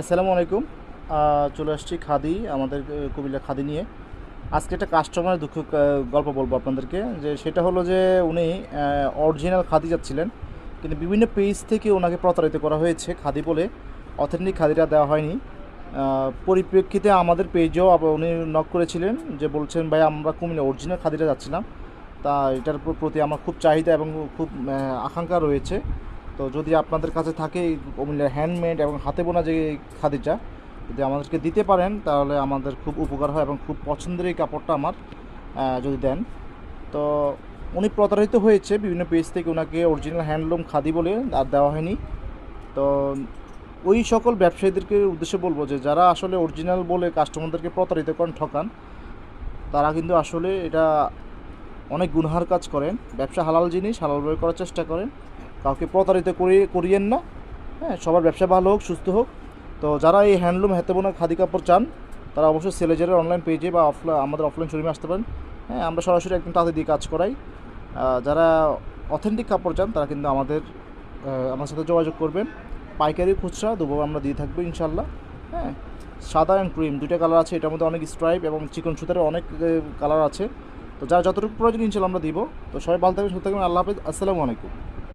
আসসালামু আলাইকুম। চলে আসছি খাদি, আমাদের কুমিল্লা খাদি নিয়ে। আজকে একটা কাস্টমারের দুঃখ গল্প বলব আপনাদেরকে। যে সেটা হলো যে উনি অরিজিনাল খাদি যাচ্ছিলেন, কিন্তু বিভিন্ন পেজ থেকে ওনাকে প্রতারিত করা হয়েছে খাদি বলে। অথেন্টিক খাদিটা দেওয়া হয়নি। পরিপ্রেক্ষিতে আমাদের পেজেও উনি নক করেছিলেন যে বলছেন, ভাই, আমরা কুমিল্লা অরিজিনাল খাদিটা যাচ্ছিলাম। তা এটার প্রতি আমার খুব চাহিদা এবং খুব আকাঙ্ক্ষা রয়েছে। তো যদি আপনাদের কাছে থাকে কুমিল্লার হ্যান্ডমেড এবং হাতে বোনা যে খাদিটা যদি আমাদেরকে দিতে পারেন, তাহলে আমাদের খুব উপকার হয় এবং খুব পছন্দের এই কাপড়টা আমার যদি দেন। তো উনি প্রতারিত হয়েছে, বিভিন্ন পেজ থেকে ওনাকে অরিজিনাল হ্যান্ডলুম খাদি বলে আর দেওয়া হয়নি। তো ওই সকল ব্যবসায়ীদেরকে উদ্দেশ্যে বলব যে, যারা আসলে অরিজিনাল বলে কাস্টমারদেরকে প্রতারিত করেন, ঠকান, তারা কিন্তু আসলে এটা অনেক গুনহার কাজ করেন। ব্যবসা হালাল জিনিস, হালালভাবে করার চেষ্টা করেন। কাউকে প্রতারিত করিয়ে করিয়েন না। হ্যাঁ সবার ব্যবসা ভালো হোক, সুস্থ হোক। তো যারা এই হ্যান্ডলুম হাতে বোনা খাদি কাপড় চান, তারা অবশ্যই সেলেজারের অনলাইন পেজে বা অফলাইন আমাদের অফলাইন শোরুমে আসতে পারেন। হ্যাঁ আমরা সরাসরি একদম তাতে দিয়ে কাজ করাই। যারা অথেন্টিক কাপড় চান, তারা কিন্তু আমাদের আমার সাথে যোগাযোগ করবেন। পাইকারি খুচরা দুবো আমরা দিয়ে থাকব ইনশাল্লাহ হ্যাঁ সাদা অ্যান্ড ক্রিম দুইটা কালার আছে, এটার মধ্যে অনেক স্ট্রাইপ এবং চিকন সুতারের অনেক কালার আছে। তো যারা যতটুকু প্রয়োজন ইনশাল্লাহ আমরা দিব। তো সবাই ভালো থাকবেন থাকবেন, আল্লাহ হাফেজ, আসসালামু আলাইকুম।